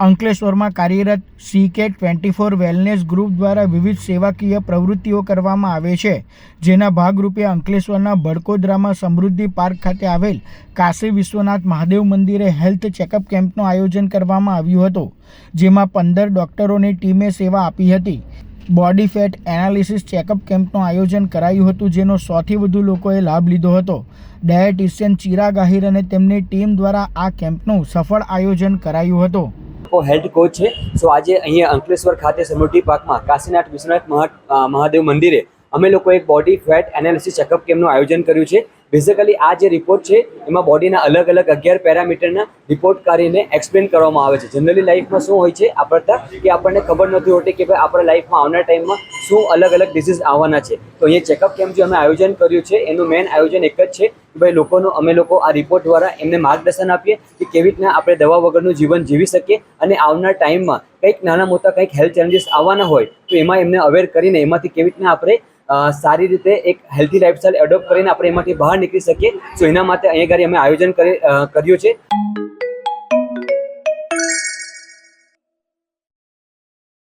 અંકલેશ્વરમાં કાર્યરત CK twenty four wellness group દ્વારા વિવિધ સેવાકીય પ્રવૃત્તિઓ કરવામાં આવે છે. જેના ભાગરૂપે અંકલેશ્વરના બડકોદરામાં સમૃદ્ધિ પાર્ક ખાતે આવેલ કાશી વિશ્વનાથ મહાદેવ મંદિરે હેલ્થ ચેકઅપ કેમ્પનું આયોજન કરવામાં આવ્યું હતું, જેમાં પંદર ડોક્ટરોની ટીમે સેવા આપી હતી. બોડી ફેટ એનાલિસિસ ચેકઅપ કેમ્પનું આયોજન કરાયું હતું, જેનો સૌથી વધુ લોકોએ લાભ લીધો હતો. ડાયટિશિયન ચિરાગ આહિર અને તેમની ટીમ દ્વારા આ કેમ્પનું સફળ આયોજન કરાયું હતું. લોકો હેલ્થ કોચ છે. સો આજે અહીંયા અંકલેશ્વર ખાતે સમૃદ્ધિ પાર્કમાં કાશીનાથ, વિશ્વનાથ મહા મહાદેવ મંદિરે અમે લોકો એક બોડી ફેટ એનાલિસિસ ચેકઅપ કેમ્પનું આયોજન કર્યું છે. બેઝિકલી આ જે રિપોર્ટ છે, એમાં બોડીના અલગ અલગ અગિયાર પેરામીટરના રિપોર્ટ કરીને એક્સપ્લેન કરવામાં આવે છે. જનરલી લાઈફમાં શું હોય છે આપણતા કે આપણને ખબર નથી હોતી કે ભાઈ આપણા લાઈફમાં આવનાર ટાઈમમાં શું અલગ અલગ ડિસીઝ આવવાના છે. તો અહીંયા ચેકઅપ કેમ્પ જે અમે આયોજન કર્યું છે, એનું મેઇન આયોજન એક જ છે કે ભાઈ લોકોનો, અમે લોકો આ રિપોર્ટ દ્વારા એમને માર્ગદર્શન આપીએ કે કેવી રીતના આપણે દવા વગરનું જીવન જીવી શકીએ અને આવનાર ટાઈમમાં કંઈક નાના મોટા કંઈક હેલ્થ ચેલેન્જીસ આવવાના હોય, તો એમાં એમને અવેર કરીને એમાંથી કેવી રીતના આપણે સારી રીતે એક હેલ્ધી લાઈફસ્ટાઈલ એડોપ્ટ કરીને આપણે એમાંથી બહાર નીકળી શકીએ. સો એના માટે અહીંયા ઘરે અમે આયોજન કરી કર્યું છે.